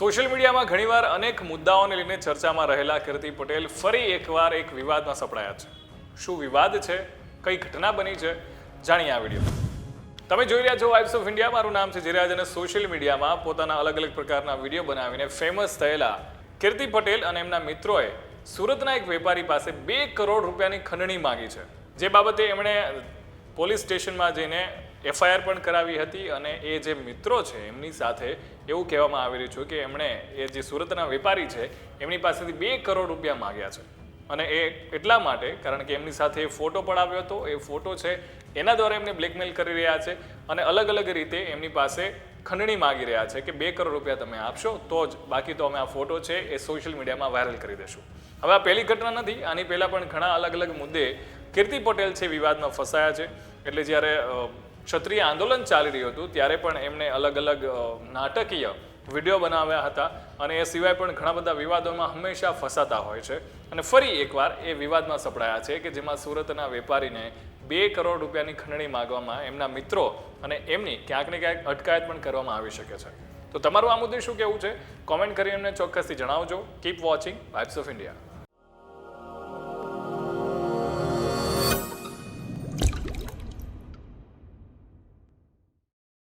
Social મીડિયામાં ઘણીવાર અનેક મુદ્દાઓને લઈને ચર્ચામાં રહેલા કીર્તિ પટેલ ફરી એકવાર એક વિવાદમાં સપડાયા છે. શું વિવાદ છે? કઈ ઘટના બની છે? જાણીએ આ વીડિયો. તમે જોઈ રહ્યા છો વાઇબ્સ ઓફ ઇન્ડિયા મારું નામ છે જીરાજ અને સોશિયલ મીડિયામાં પોતાના અલગ અલગ પ્રકારના વીડિયો બનાવીને ફેમસ થયેલા કીર્તિ પટેલ અને એમના મિત્રોએ સુરતના એક વેપારી પાસે બે કરોડ રૂપિયાની ખંડણી માંગી છે. જે બાબતે એમણે પોલીસ સ્ટેશનમાં જઈને એફઆઈઆર પણ કરાવી હતી અને એ જે મિત્રો છે, એમની સાથે એવું કહેવામાં આવી રહ્યું છે કે એમણે એ જે સુરતના વેપારી છે, એમની પાસેથી બે કરોડ રૂપિયા માંગ્યા છે. અને એ એટલા માટે, કારણ કે એમની સાથે એ ફોટો પડાવ્યો હતો, એ ફોટો છે, એના દ્વારા એમને બ્લેકમેલ કરી રહ્યા છે અને અલગ અલગ રીતે એમની પાસે ખંડણી માગી રહ્યા છે કે બે કરોડ રૂપિયા તમે આપશો, તો જ બાકી તો અમે આ ફોટો છે એ સોશિયલ મીડિયામાં વાયરલ કરી દેશું. હવે આ પહેલી ઘટના નથી, આની પહેલાં પણ ઘણા અલગ અલગ મુદ્દે કીર્તિ પટેલ છે, વિવાદમાં ફસાયા છે. એટલે જ્યારે ક્ષત્રિય આંદોલન ચાલી રહ્યું હતું, ત્યારે પણ એમણે અલગ અલગ નાટકીય વીડિયો બનાવ્યા હતા અને એ સિવાય પણ ઘણા બધા વિવાદોમાં હંમેશા ફસાતા હોય છે. અને ફરી એકવાર એ વિવાદમાં સપડાયા છે કે જેમાં સુરતના વેપારીને બે કરોડ રૂપિયાની ખંડણી માગવામાં એમના મિત્રો અને એમની ક્યાંક ને ક્યાંક અટકાયત પણ કરવામાં આવી શકે છે. તો તમારું આ મુદ્દે શું કહેવું છે? કોમેન્ટ કરી અમને ચોક્કસથી જણાવજો. Keep watching vibes of India